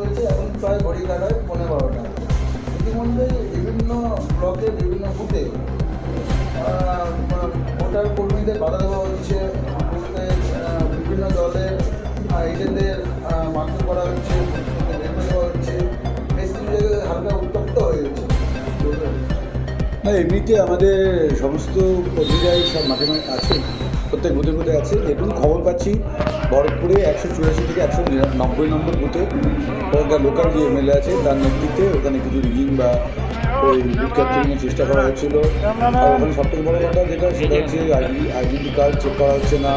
হয়েছে এখন প্রায় ঘড়ি কাটায় পনেরো বারোটা। ইতিমধ্যে বিভিন্ন ব্লকে বিভিন্ন বুথে ভোটার কর্মীদের বাধা দেওয়া হচ্ছে। বিভিন্ন দলের এজেন্টদের মারধর করা হচ্ছে বেঁধে দেওয়া হচ্ছে। হালকা উত্তপ্ত এমনিতে আমাদের সমস্ত কর্মীরাই সব মাঠে মাঠে আছে প্রত্যেক বুথে বুথে আছে। যেটুকু খবর পাচ্ছি, ভরতপুরে একশো চুরাশি থেকে একশো নব্বই নম্বর বুথে ওখানকার লোকাল যে এমএলএ আছে, তার নেতৃত্বে ওখানে কিছু রিগিং বা ওই ক্যাপ্চারিংয়ের চেষ্টা করা হচ্ছিল আর ওখানে সবথেকে বড় কথা যেটা, সেটা হচ্ছে আইডি আইডেন্টি কার্ড চেক করা হচ্ছে না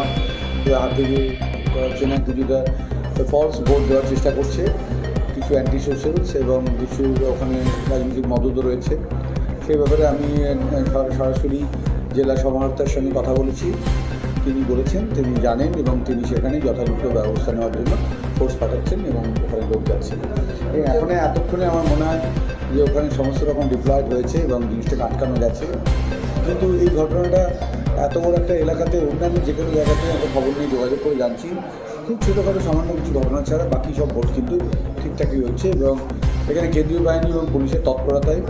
হাত করা হচ্ছে না, কিছুটা ফলস ভোট দেওয়ার চেষ্টা করছে। কিছু অ্যান্টি সোশ্যালস এবং কিছু ওখানে রাজনৈতিক মদতও রয়েছে। সেই ব্যাপারে আমি সরাসরি জেলা সমাহর্তার সঙ্গে কথা বলেছি। তিনি বলেছেন, তিনি জানেন এবং তিনি সেখানে যথাযথ ব্যবস্থা নেওয়ার জন্য ফোর্স পাঠাচ্ছেন এবং ওখানে লোক যাচ্ছে। এবং এখন এতক্ষণে আমার মনে হয় যে ওখানে সমস্ত রকম ডিপ্লয়েড হয়েছে এবং জিনিসটাকে আটকানো গেছে। কিন্তু এই ঘটনাটা এত বড় একটা এলাকাতে, অন্যান্য যে কোনো জায়গাতে আমরা খবর নিয়ে যোগাযোগ করে জানছি। খুব ছোটোখাটো সামান্য কিছু ঘটনা ছাড়া বাকি সব ভোট কিন্তু ঠিকঠাকই হচ্ছে এবং এখানে কেন্দ্রীয় বাহিনী এবং পুলিশের তৎপরতায়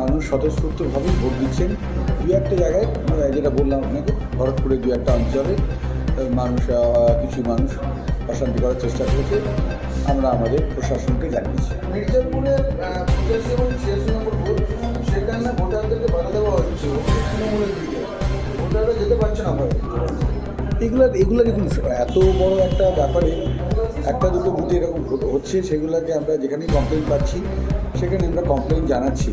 মানুষ স্বতঃস্ফূর্তভাবেই ভোট দিচ্ছেন। দু একটা জায়গায় যেটা বললাম আপনাকে ভরতপুরে দু একটা অঞ্চলে মানুষ কিছু মানুষ অশান্তি করার চেষ্টা করেছে। আমরা আমাদের প্রশাসনকে জানিয়েছি। মির্জাপুরের পঁচাশি এবং ছিয়াশি নম্বর বুথ সেখানে ভোটারদেরকে বাধা দেওয়া হচ্ছে তৃণমূলের দিকে ভোটাররা যেতে পারছে না ভয়ে। এগুলো এগুলো দেখুন এত বড় একটা ব্যাপারে একটা দুটো বুথে এরকম হচ্ছে সেগুলোকে আমরা যেখানেই কমপ্লেন পাচ্ছি সেখানে আমরা কমপ্লেন জানাচ্ছি।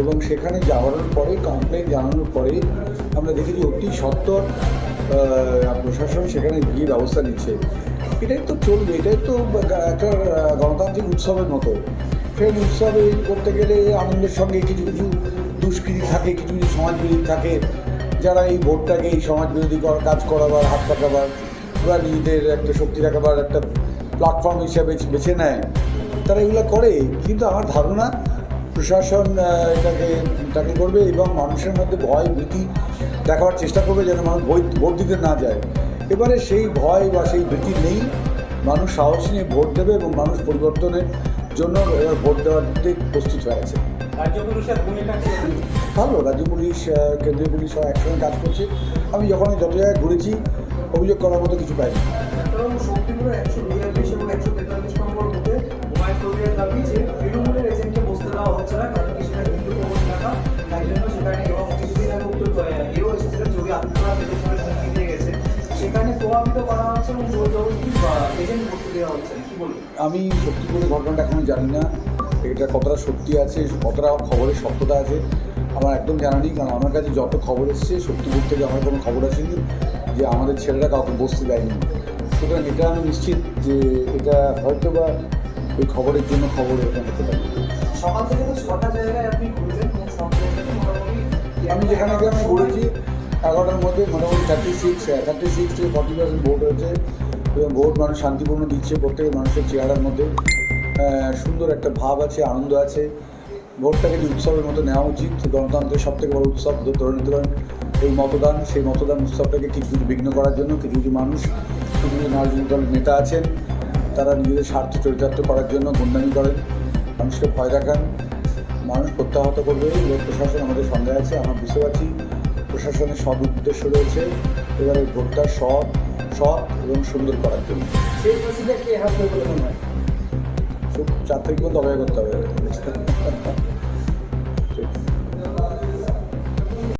এবং সেখানে যাওয়ার পরে কমপ্লেন জানানোর পরে আমরা দেখেছি অতি সত্তর প্রশাসন সেখানে গিয়ে ব্যবস্থা নিচ্ছে। এটাই তো চলবে, এটাই তো একটা গণতান্ত্রিক উৎসবের মতো। সেই উৎসবে করতে গেলে আনন্দের সঙ্গে কিছু কিছু দুষ্কৃতি থাকে, কিছু কিছু সমাজবিরোধী থাকে। যারা এই ভোটটাকে এই সমাজবিরোধী কাজ করাবার, হাত পাকাবার বা নিজেদের একটা শক্তি রাখাবার একটা প্ল্যাটফর্ম হিসাবে বেছে নেয়। তারা এগুলো করে। কিন্তু আমার ধারণা প্রশাসন এটাকে ট্যাকেল করবে এবং মানুষের মধ্যে ভয় ভীতি দেখাবার চেষ্টা করবে যেন মানুষ ভোট দিতে না যায়। এবারে সেই ভয় বা সেই ভীতি নেই। মানুষ সাহস নিয়ে ভোট দেবে এবং মানুষ পরিবর্তনের জন্য এবার ভোট দেওয়ার দিক প্রস্তুত হয়ে আছে। পুলিশের ভালো রাজ্য পুলিশ কেন্দ্রীয় পুলিশ সব একসঙ্গে কাজ করছে। আমি যখন যত জায়গায় ঘুরেছি অভিযোগ করার মতো কিছু পাইনি। জোর সত্যি এজেন্ট বসতে দেওয়া হচ্ছে না। কি বলবেন আমি সত্যিপুরের ঘটনাটা এখনও জানি না। এটা কতটা সত্যি আছে কতটা খবরের সত্যতা আছে আমার একদম জানা নেই। কারণ আমার কাছে যত খবর এসছে সত্যিপুর থেকে আমার কোনো খবর আসেনি যে আমাদের ছেলেরা কাউকে বসতে দেয়নি। সুতরাং এটা আমি নিশ্চিত যে এটা হয়তো বা ওই খবরের জন্য খবর এরকম হতে পারে। সকাল থেকে তো ছটা জায়গায় আপনি ঘুরলেন এবং সব জায়গাতে মোটামুটি আমি যেখানে আমি ঘুরেছি এগারোটার মধ্যে মোটামুটি থার্টি সিক্স থার্টি সিক্স থেকে ফর্টি পার্সেন্ট ভোট হয়েছে। এবং ভোট মানুষ শান্তিপূর্ণ দিচ্ছে প্রত্যেক মানুষের চেহারার মধ্যে সুন্দর একটা ভাব আছে, আনন্দ আছে। ভোটটাকে যে উৎসবের মতো নেওয়া উচিত গণতন্ত্রের সব থেকে বড় উৎসব ধরে নিতে পারেন, এই মতদান, সেই মতদান উৎসবটাকে কিছু কিছু বিঘ্ন করার জন্য, কিছু কিছু মানুষ, কিছু কিছু রাজনৈতিক দলের নেতা আছেন, তারা নিজেদের স্বার্থ চরিতার্থ করার জন্য গুন্ডামি করেন, মানুষকে ভয় দেখান, মানুষ প্রত্যাহত করবে এবং প্রশাসন আমাদের সন্দেহ আছে, আমরা বুঝতে পারছি, প্রশাসনের সব উদ্দেশ্য রয়েছে, এবারে ভোটটা সৎ সৎ এবং সুন্দর করার জন্য। সেই প্রসিডে কে হাত ধরে মনে চার থেকে পর্যন্ত অপেক্ষা করতে হবে।